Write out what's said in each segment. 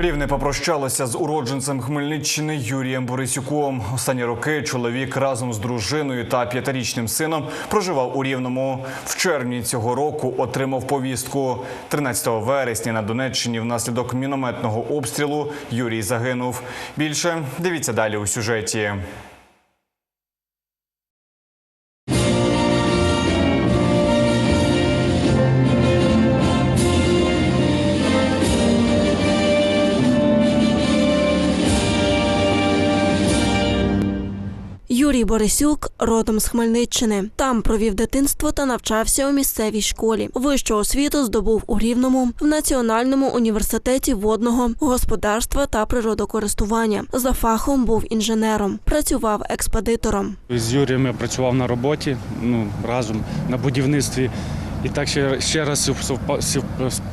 Рівне попрощалося з уродженцем Хмельниччини Юрієм Борисюком. Останні роки чоловік разом з дружиною та п'ятирічним сином проживав у Рівному. В червні цього року отримав повістку. 13 вересня на Донеччині внаслідок мінометного обстрілу Юрій загинув. Більше дивіться далі у сюжеті. Юрій Борисюк родом з Хмельниччини. Там провів дитинство та навчався у місцевій школі. Вищу освіту здобув у Рівному в Національному університеті водного господарства та природокористування. За фахом був інженером, працював експедитором. З Юрієм я працював на роботі ну, разом на будівництві. І так ще, ще раз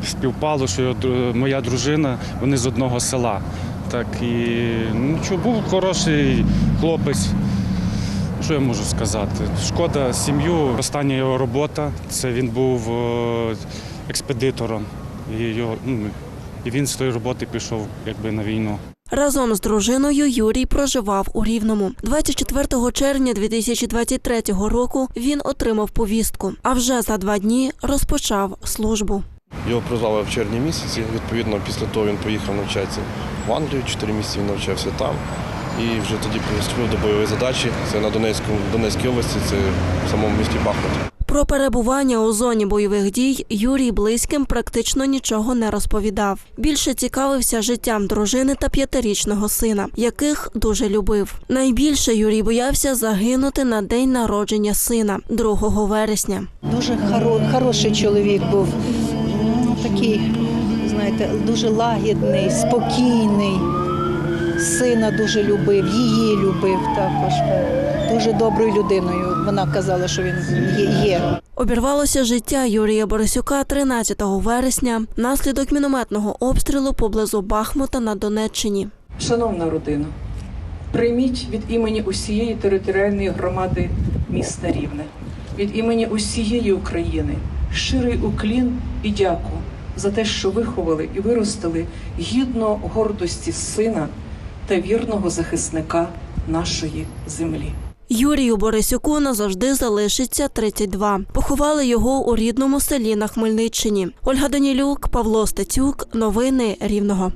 співпало, що моя дружина, вони з одного села. Так і ну, був хороший хлопець. Що я можу сказати? Шкода сім'ю. Остання його робота це він був е, експедитором. І, його, ну, і він з тої роботи пішов якби на війну. Разом з дружиною Юрій проживав у Рівному. 24 червня 2023 року він отримав повістку, а вже за два дні розпочав службу. Його призвали в червні місяці. Відповідно, після того він поїхав навчатися в Англію. Чотири місяці він навчався там. І вже тоді приступив до бойової задачі. Це на Донецькому, Донецькій області, це в самому місті Бахмут. Про перебування у зоні бойових дій Юрій близьким практично нічого не розповідав. Більше цікавився життям дружини та п'ятирічного сина, яких дуже любив. Найбільше Юрій боявся загинути на день народження сина 2 вересня. Дуже хоро- хороший чоловік був. Ну, Такий, знаєте, дуже лагідний, спокійний. Сина дуже любив, її любив також. Дуже доброю людиною. Вона казала, що він є-. Обірвалося життя Юрія Борисюка 13 вересня наслідок мінометного обстрілу поблизу Бахмута на Донеччині. Шановна родина, прийміть від імені усієї територіальної громади міста Рівне, від імені усієї України щирий уклін і дяку за те, що виховали і виростили гідно гордості сина та вірного захисника нашої землі. Юрію Борисюку назавжди залишиться 32. Поховали його у рідному селі на Хмельниччині. Ольга Данілюк, Павло Стецюк. Новини Рівного.